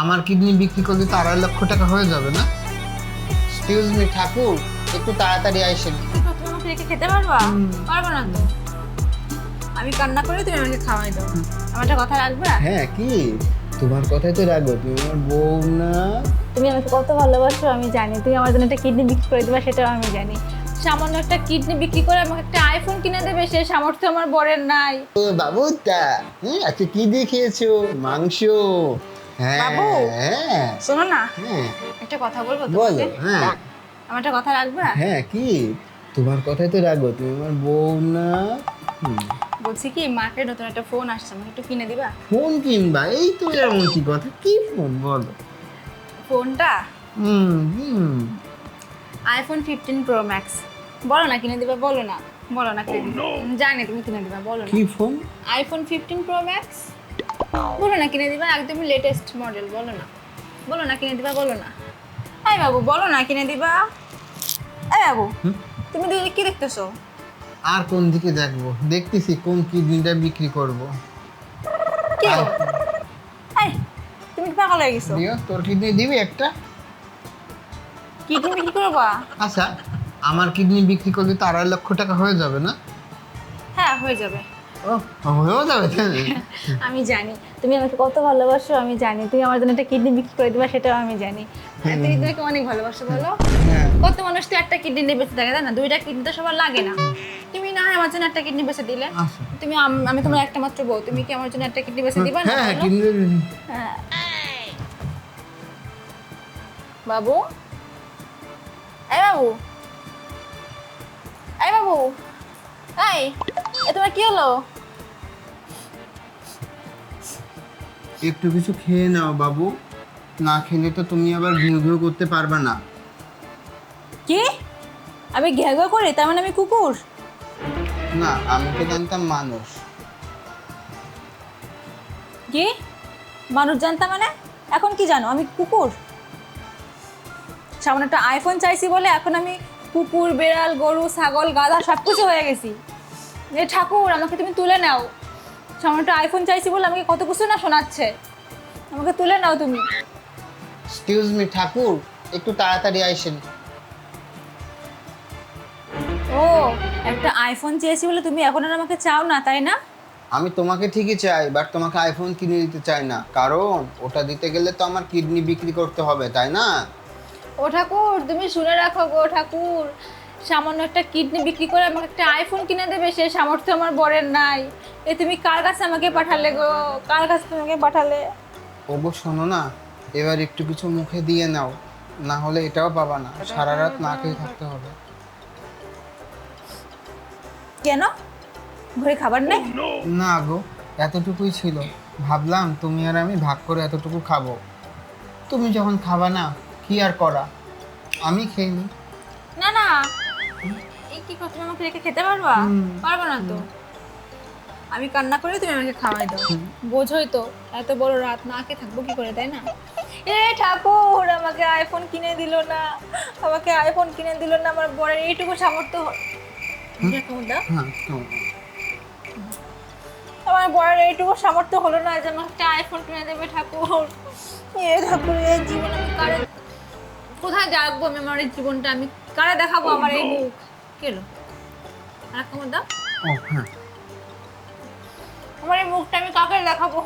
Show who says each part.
Speaker 1: আমার কিডনি বিক্রি করলে তো আড়াই লক্ষ টাকা হয়ে যাবে না? এক্সকিউজ মি ঠাকুর একটু তাড়াতাড়ি আইসেন
Speaker 2: তুমি আমাকে রেখে খেতে পারবা? পারব না তো। আমি কান্না করে তুমি আমাকে খাওয়াই দাও। আমার একটা কথা রাখবে?
Speaker 1: হ্যাঁ কি? তোমার কথাই তো রাখব তুমি আমার বউ না।
Speaker 2: তুমি আমাকে কত ভালোবাসো আমি জানি। তুমি আমার জন্য একটা কিডনি বিক্রি করে দেবা সেটাও আমি জানি। সামান্য একটা কিডনি বিক্রি করে আমাকে একটা আইফোন কিনে দেবে সে সামর্থ্য আমার বরের নাই।
Speaker 1: ও বাবু তা হ্যাঁ আচ্ছা কি দিয়ে খেয়েছো? মাংস?
Speaker 2: বাবু।
Speaker 1: হ্যাঁ
Speaker 2: শোনো না।
Speaker 1: হ্যাঁ।
Speaker 2: একটা কথা বলব তোমাকে?
Speaker 1: হ্যাঁ।
Speaker 2: আমার একটা কথা রাখবে
Speaker 1: হ্যাঁ কি? তোমার কথাই তো রাখব তুমি আমার বউ না।
Speaker 2: বলছি কি মার্কেটে নতুন একটা ফোন আসছে আমাকে একটু কিনে দিবা?
Speaker 1: ফোন কিনবা? এই তো এমন কি কথা? কি ফোন বলো।
Speaker 2: ফোনটা?
Speaker 1: হুম হুম।
Speaker 2: আইফোন ফিফটিন প্রো ম্যাক্স বলো না কিনে দিবা বলো না। বলো না কিনে দিবা। জানি তুমি কিনে দিবা বলো না।
Speaker 1: কি phone
Speaker 2: iPhone fifteen pro max বলো না কিনে দিবা একদমই লেটেস্ট মডেল বলো না। বলো না কিনে দিবা বলো না। এই বাবু বলো না কিনে দিবা। এই বাবু তুমি দিদি কি দেখতেছো?
Speaker 1: আর কোন দিকে দেখব? দেখতেছি কোন কিডনিটা বিক্রি করব।
Speaker 2: কি? এই তুমি কি পাগল হয়ে গেছো?
Speaker 1: দিও তোর কিডনি দিবি একটা?
Speaker 2: কি তুমি কি করবা?
Speaker 1: আচ্ছা আমার কিডনি বিক্রি করলে তো আড়াই লক্ষ টাকা হয়ে যাবে না?
Speaker 2: হ্যাঁ হয়ে যাবে। আমি জানি। তুমি আমাকে কত ভালোবাসো আমি জানি। তুমি আমার জন্য একটা কিডনি বিক্রি করে দিবা সেটাও আমি জানি। আর তুমি তোমাকে অনেক ভালোবাসো বলো।
Speaker 1: হ্যাঁ।
Speaker 2: কত মানুষ তো একটা কিডনি নিয়ে বেঁচে থাকে তাই না দুইটা কিডনি তো সবার লাগে না। তুমি না হয় আমার জন্য একটা কিডনি বেঁচে দিলে।
Speaker 1: আচ্ছা।
Speaker 2: তুমি আমি তোমার একটা মাত্র বউ তুমি কি আমার জন্য একটা কিডনি বেঁচে দিবা না
Speaker 1: হ্যাঁ হ্যাঁ
Speaker 2: হ্যাঁ। বাবু? এই বাবু। এই বাবু। এই। এ তোমার কি হলো?
Speaker 1: একটু কিছু খেয়ে নাও বাবু। না খেলে তো তুমি আবার ঘিউ ঘিউ করতে পারবে না।
Speaker 2: কি? আমি ঘ্যাগ করি? তার মানে আমি কুকুর?
Speaker 1: না আমি তো জানতাম মানুষ।
Speaker 2: কি? মানুষ জানতাম মানে? এখন কি জানো? আমি কুকুর। সামনে একটা আইফোন চাইছি বলে এখন আমি কুকুর বেড়াল গরু ছাগল গাধা সব কিছু হয়ে গেছি। এ ঠাকুর আমাকে তুমি তুলে নাও। সামনে একটা আইফোন চাইছি বলে আমাকে কত কিছু না শোনাচ্ছে। আমাকে তুলে নাও তুমি।
Speaker 1: এক্সকিউজ মি ঠাকুর একটু তাড়াতাড়ি আইসেন।
Speaker 2: ও একটা আইফোন চেয়েছি বলে তুমি এখন আর আমাকে চাও না তাই না?
Speaker 1: আমি তোমাকে ঠিকই চাই বাট তোমাকে আইফোন কিনে দিতে চাই না। কারণ ওটা দিতে গেলে তো আমার কিডনি বিক্রি করতে হবে তাই না?
Speaker 2: ও ঠাকুর তুমি শুনে রাখো গো ঠাকুর। সামান্য একটা কিডনি বিক্রি করে আমাকে একটা আইফোন কিনে দেবে সে সামর্থ্য আমার বরের নাই। এ তুমি কার কাছে আমাকে পাঠালে গো? কার কাছে তোমাকে পাঠালে?
Speaker 1: ওগো শোনো না এবার একটু কিছু মুখে দিয়ে নাও। না হলে এটাও পাবা না সারা রাত না খেয়ে থাকতে হবে।
Speaker 2: কেন? ঘরে খাবার নেই?
Speaker 1: না গো এতটুকুই ছিল। ভাবলাম তুমি আর আমি ভাগ করে এতটুকু খাব। তুমি যখন খাবা না কি আর করা? আমি খেয়ে নিই
Speaker 2: না না এই কি কথা আমাকে রেখে খেতে পারবা? পারব না তো। আমি কান্না করে তুমি আমাকে খাওয়াই দাও। বোঝোই তো এত বড় রাত না খেয়ে থাকব কি করে তাই না? এ ঠাকুর আমাকে আইফোন কিনে দিল না। আমাকে আইফোন কিনে দিল না আমার বরের এইটুকু সামর্থ্য
Speaker 1: হ্যাঁ।
Speaker 2: আমার বরের এইটুকু সামর্থ্য হলো না যে আমাকে একটা আইফোন কিনে দেবে ঠাকুর। এ ঠাকুর এই জীবন আমি কারে কোথায় রাখব আমি আমার এই জীবনটা? আমি কারে দেখাবো আমার এই মুখ আর কেমন দাও।
Speaker 1: ও হ্যাঁ।
Speaker 2: আমার এই মুখটা আমি কাকে দেখাবো?